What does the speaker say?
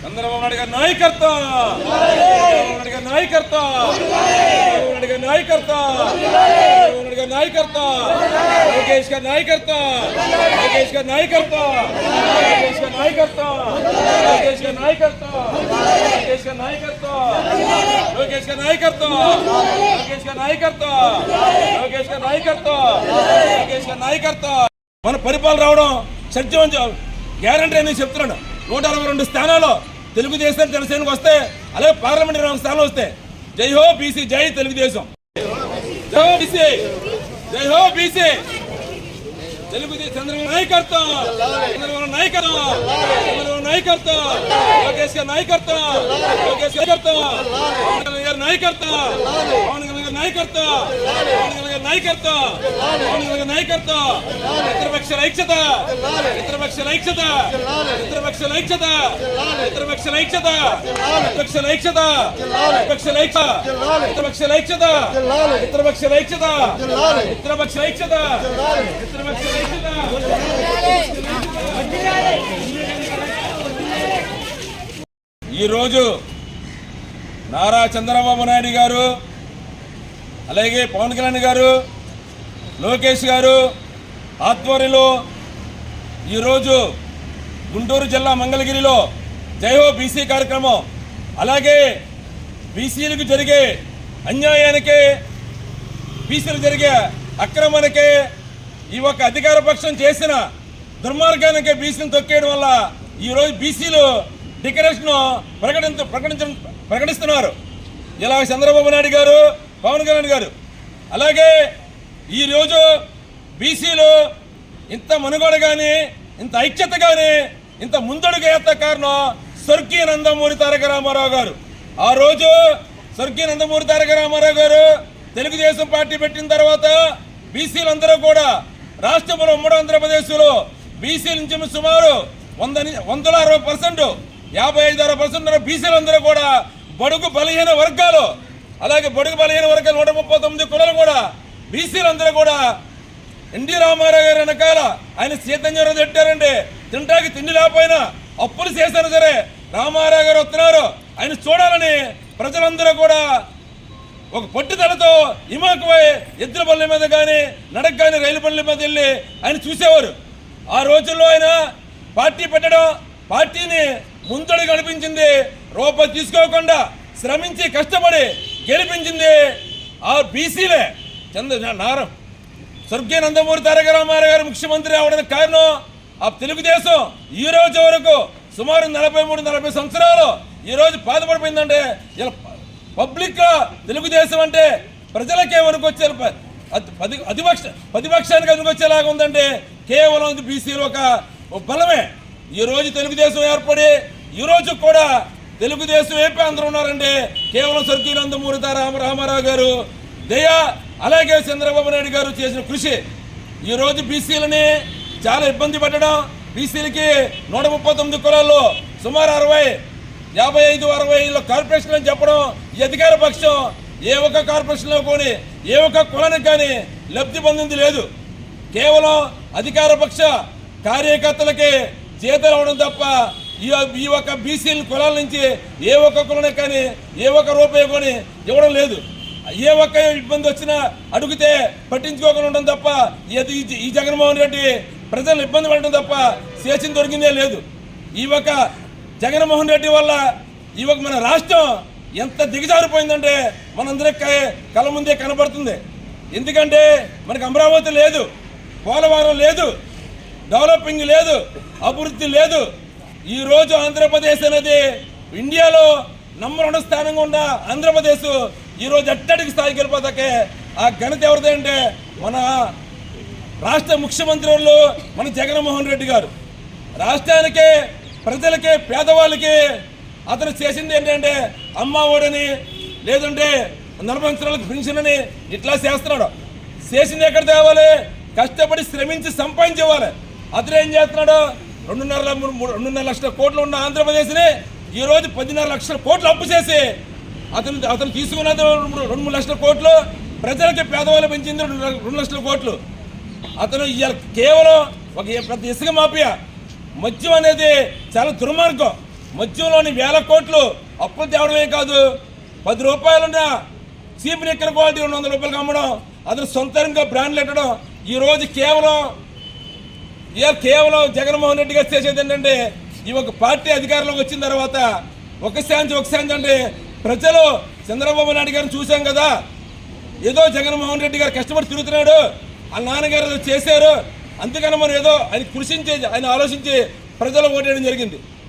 చంద్రబాబు నాయుడు గారి నాయకత్వం చంద్రబాబు నాయుడు గారి నాయకత్వం చంద్రబాబు నాయుడు గారి నాయకత్వం చంద్రబాబు నాయుడు గారి నాయకత్వం లోకేష్ గారి నాయకర్త లోకేష్ గారి నాయకర్త లోకేష్ గారి నాయకర్త లోకేష్ గారి నాయకర్త లోకేష్ గారి నాయకర్త లోకేష్ గారి నాయకర్త లోకేష్ గారి నాయకర్త లోకేష్ గారి నాయకర్త లోకేష్ గారి నాయకర్త మన పరిపాలన రావడం సత్యం గ్యారంటీ అని చెప్తున్నాడు నూట అరవై రెండు స్థానాలు తెలుగుదేశం జనసేనకు వస్తే అలాగే పార్లమెంట్ ఇరవై స్థానాలు వస్తాయి జై హో బీసీ జై తెలుగుదేశం. జై హో బీసీ జై హో బీసీ. తెలుగుదేశం చంద్రబాబు నాయకత్వం చంద్రబాబు నాయకత్వం చంద్రబాబు నాయకత్వం లోకేష్ గారి నాయకత్వం లోకేష్ గారి నాయకత్వం పవన్ కళ్యాణ్ గారి నాయకత్వం పవన్ ನಾಯಕತ್ವ ನಾಯಕತ್ವ ನಾಯಕತ್ವ ಮಿತ್ರಪಕ್ಷ ಐಕ್ಯತ ಮಿತ್ರಪಕ್ಷ ಐಕ್ಯತ ಮಿತ್ರಪಕ್ಷ ಐಕ್ಯತ ಮಿತ್ರಪಕ್ಷ ಐಕ್ಯತ ಮಿತ್ರಪಕ್ಷ ಐಕ್ಯತ ಮಿತ್ರಪಕ್ಷ ಐಕ್ಯ ಮಿತ್ರಪಕ್ಷ ಐಕ್ಯತ ಮಿತ್ರಪಕ್ಷ ಐಕ್ಯತ ಮಿತ್ರಪಕ್ಷ ಐಕ್ಯತ ಮಿತ್ರಪಕ್ಷ ಐಕ್ಯತ ఈరోజు నారా చంద్రబాబు నాయుడు గారు అలాగే పవన్ కళ్యాణ్ గారు లోకేష్ గారు ఆధ్వర్యంలో ఈరోజు గుంటూరు జిల్లా మంగళగిరిలో జయహో బీసీ కార్యక్రమం. అలాగే బీసీలకు జరిగే అన్యాయానికి బీసీలు జరిగే అక్రమానికి ఈ ఒక అధికార పక్షం చేసిన దుర్మార్గానికి బీసీని తొక్కేయడం వల్ల ఈరోజు బీసీలు డిక్లరేషన్ ప్రకటించ ప్రకటించ ప్రకటిస్తున్నారు. ఇలా చంద్రబాబు నాయుడు గారు పవన్ కళ్యాణ్ గారు. అలాగే ఈరోజు బీసీలు ఇంత మనుగోడ కానీ ఇంత ఐక్యత కానీ ఇంత ముందడుగు ఎత్త కారణం స్వర్గీయ నందమూరి తారక రామారావు గారు. ఆ రోజు స్వర్గీయ నందమూరి తారక రామారావు గారు తెలుగుదేశం పార్టీ పెట్టిన తర్వాత బీసీలందరూ కూడా రాష్ట్రంలో ఉమ్మడి ఆంధ్రప్రదేశ్లో బీసీ నుంచి సుమారు వంద వందల అరవై పర్సెంట్ యాభై ఐదు అరవై పర్సెంట్ బీసీలందరూ కూడా బడుగు బలహీన వర్గాలు అలాగే బడుగు బలహీన వర్గాలు నూట ముప్పై తొమ్మిది కులాలు కూడా బీసీలందరూ కూడా ఎన్టీ రామారావు గారి వెనకాల ఆయన సీతంజరం తిట్టారండి. తింటాకి తిండి లేకపోయినా అప్పులు చేశారు సరే రామారావు గారు వస్తున్నారు. ఆయన చూడాలని ప్రజలందరూ కూడా ఒక పట్టుదలతో హిమాకువై ఎద్దుల పనుల మీద కానీ నడక కానీ రైలు పనుల మీద వెళ్ళి ఆయన చూసేవారు. ఆ రోజుల్లో ఆయన పార్టీ పెట్టడం పార్టీని ముందడుగు గడిపించింది రూపాయి తీసుకోకుండా శ్రమించి కష్టపడి గెలిపించింది ఆ బీసీలే చంద్ర నారం. స్వర్గీయ నందమూరి తారక రామారావు గారు ముఖ్యమంత్రి అవడానికి కారణం ఆ తెలుగుదేశం. ఈ రోజు వరకు సుమారు నలభై మూడు నలభై సంవత్సరాలు ఈరోజు బాధపడిపోయిందంటే ఇలా తెలుగుదేశం అంటే ప్రజలకే వనుకొచ్చే పది- అధిపక్ష ప్రతిపక్షానికి వనుకొచ్చేలాగా ఉందంటే కేవలం బీసీలు ఒక బలమే. ఈరోజు తెలుగుదేశం ఏర్పడి ఈరోజు కూడా తెలుగుదేశం ఏపీ అందరూ ఉన్నారంటే కేవలం స్వర్గీయ నందమూరి తారక రామారావు గారు. దయ అలాగే చంద్రబాబు నాయుడు గారు చేసిన కృషి. ఈరోజు బీసీలని చాలా ఇబ్బంది పెట్టడం బీసీలకి నూట ముప్పై తొమ్మిది కులాల్లో సుమారు అరవై యాభై ఐదు అరవై ఐదులో కార్పొరేషన్ అని చెప్పడం ఈ అధికార పక్షం. ఏ ఒక్క కార్పొరేషన్లో కానీ ఏ ఒక్క కులానికి కానీ లబ్ధి పొందింది లేదు. కేవలం అధికార పక్ష కార్యకర్తలకి జీతాలు అవడం తప్ప ఈ ఈ ఒక్క బీసీల కులాల నుంచి ఏ ఒక్క కులనే కానీ ఏ ఒక్క రూపాయి కొని ఇవ్వడం లేదు. ఏ ఒక్క ఇబ్బంది వచ్చినా అడిగితే పట్టించుకోకుండా ఉండడం తప్ప ఈ- ఈ- జగన్మోహన్ రెడ్డి ప్రజలు ఇబ్బంది పడడం తప్ప చేసిన దొరికిందే లేదు. ఈ ఒక్క జగన్మోహన్ రెడ్డి వల్ల ఈ ఒక మన రాష్ట్రం ఎంత దిగజారిపోయిందంటే మనందరికీ కళ్ళ ముందే కనబడుతుంది. ఎందుకంటే మనకు అమరావతి లేదు పోలవరం లేదు డెవలపింగ్ లేదు అభివృద్ధి లేదు ఈరోజు ఆంధ్రప్రదేశ్ అనేది ఇండియాలో నంబర్ వన్ స్థానంగా ఉన్న ఆంధ్రప్రదేశ్. ఈరోజు రోజు అట్టడికి స్థాయికి వెళ్ళిపోతాకే ఆ ఘనత ఎవరిదంటే మన రాష్ట్ర ముఖ్యమంత్రి వాళ్ళు మన జగన్మోహన్ రెడ్డి గారు. రాష్ట్రానికి ప్రజలకి పేదవాళ్ళకి అతను చేసింది ఏంటంటే అమ్మ ఒడని లేదంటే నలభై సంవత్సరాలకు పెన్షన్ అని ఇట్లా చేస్తున్నాడు. చేసింది ఎక్కడ తేవాలి? కష్టపడి శ్రమించి సంపాదించేవాలి అతను ఏం చేస్తున్నాడు? రెండున్నర మూడు- రెండున్నర లక్షల కోట్లు ఉన్న ఆంధ్రప్రదేశ్ని ఈ రోజు పదిన్నర లక్షల కోట్లు అప్పు చేసి అతను అతను తీసుకున్న రెండు రెండు మూడు లక్షల కోట్లు ప్రజలకి పేదవాళ్ళు పెంచింది రెండు రెండు లక్షల కోట్లు. అతను ఇవాళ కేవలం ఒక ప్రతి పెద్ద ఇసుక మాఫియా. మద్యం అనేది చాలా దుర్మార్గం. మద్యంలోని వేల కోట్లు అప్పులు తేవడమే కాదు. పది రూపాయలున్న చీప్ నిక్కర్ క్వాలిటీ రెండు వందల రూపాయలకు అమ్మడం అతను సొంతంగా బ్రాండ్లు పెట్టడం ఈ రోజు కేవలం ఇవాళ కేవలం జగన్మోహన్ రెడ్డి గారు చేసేది ఏంటంటే ఈ ఒక పార్టీ అధికారంలోకి వచ్చిన తర్వాత ఒక శాంతి ఒక శాంతి అంటే ప్రజలు చంద్రబాబు నాయుడు గారిని చూశాం కదా. ఏదో జగన్మోహన్ రెడ్డి గారు కష్టపడి తిరుగుతున్నాడు ఆ నాన్నగారు ఏదో చేశారు అందుకని మనం ఏదో ఆయన కృషించి ఆయన ఆలోచించి ప్రజలు ఓటేయడం జరిగింది.